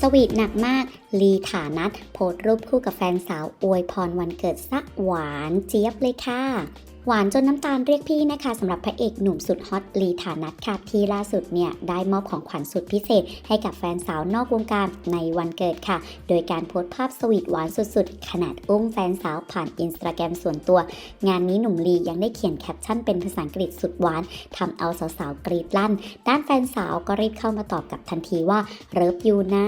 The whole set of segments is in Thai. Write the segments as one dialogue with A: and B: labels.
A: สวีทหนักมาก ลีฐานัทโพสต์รูปคู่กับแฟนสาวอวยพรวันเกิดซะหวานเจี๊ยบเลยค่ะ หวานจนน้ำตาลเรียกพี่นะคะสำหรับพระเอกหนุ่มสุดฮอตลีฐานัทค่ะที่ล่าสุดเนี่ยได้มอบของขวัญสุดพิเศษ ให้กับแฟนสาวนอกวงการในวันเกิดค่ะ โดยการโพสต์ภาพสวีทหวานสุดๆ ขนาดอุ้มแฟนสาวผ่านอินสตาแกรมส่วนตัว งานนี้หนุ่มลียังได้เขียนแคปชั่นเป็นภาษาอังกฤษสุดหวานทำเอาสาวๆกรีดลั่น ด้านแฟนสาวก็รีบเข้ามาตอบกับทันทีว่าเริฟอยู่นะ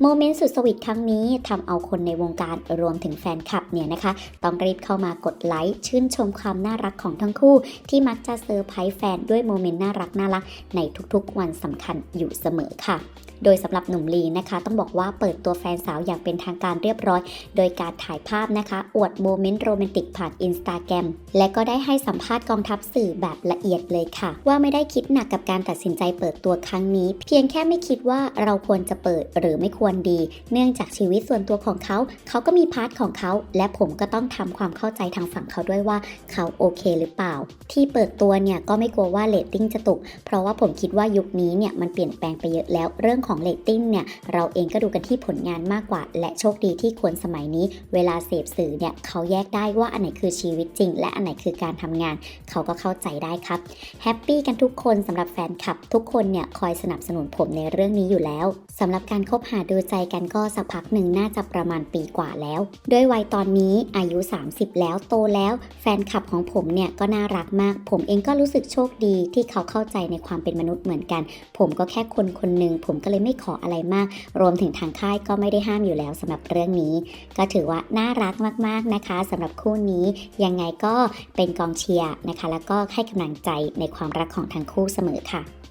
A: โมเมนต์สุดสวีทครั้งนี้ทำเอาคนในวงการรวมถึงแฟนคลับเนี่ยนะคะ ต้องรีบเข้ามากดไลค์ชื่นชมความน่ารักของทั้งคู่ ที่มักจะเซอร์ไพรส์แฟนด้วยโมเมนต์น่ารักน่ารักในทุกๆ วันสำคัญอยู่เสมอค่ะ โดยสำหรับหนุ่มลีนะคะ ต้องบอกว่าเปิดตัวแฟนสาวอย่างเป็นทางการเรียบร้อย โดยการถ่ายภาพนะคะ อวดโมเมนต์โรแมนติกผ่านอินสตาแกรมและก็ได้ให้สัมภาษณ์กองทัพสื่อแบบละเอียดเลยค่ะ ว่าไม่ได้คิดหนักกับการตัดสินใจเปิดตัวครั้งนี้ เพียงแค่ไม่คิดว่าเราควรจะเปิดหรือไม่ควรดี เนื่องจากชีวิตส่วนตัวของเขา เขาก็มีพาร์ทของเขา และผมก็ต้องทำความเข้าใจทางฝั่งเขาด้วยว่า เขาโอเคหรือเปล่า ที่เปิดตัวเนี่ยก็ไม่กลัวว่าเรตติ้งจะตก เพราะว่าผมคิดว่ายุคนี้เนี่ยมันเปลี่ยนแปลงไปเยอะแล้ว เรื่องของเรตติ้งเนี่ยเราเองก็ดูกันที่ผลงานมากกว่า และโชคดีที่คนสมัยนี้ เวลาเสพสื่อเนี่ยเขาแยกได้ว่าอันไหนคือชีวิตจริง และอันไหนคือการทำงาน เขาก็เข้าใจได้ครับแฮปปี้กันทุกคนสำหรับแฟนคลับ ทุกคนเนี่ยคอยสนับสนุนผมในเรื่องนี้อยู่แล้วสำหรับการคบหาดูใจกันก็สักพักหนึ่งน่าจะประมาณปีกว่าแล้ว ด้วยวัยตอนนี้อายุ 30 แล้วโตแล้ว แฟนคลับของผมเนี่ยก็น่ารักมาก ผมเองก็รู้สึกโชคดีที่เขาเข้าใจในความเป็นมนุษย์เหมือนกัน ผมก็แค่คนคนหนึ่งผมก็เลยไม่ขออะไรมาก รวมถึงทางค่ายก็ไม่ได้ห้ามอยู่แล้วสำหรับเรื่องนี้ ก็ถือว่าน่ารักมากๆนะคะสำหรับคู่นี้ยังไงก็เป็นกองเชียร์นะคะ แล้วก็ให้กำลังใจในความรักของทั้งคู่เสมอค่ะ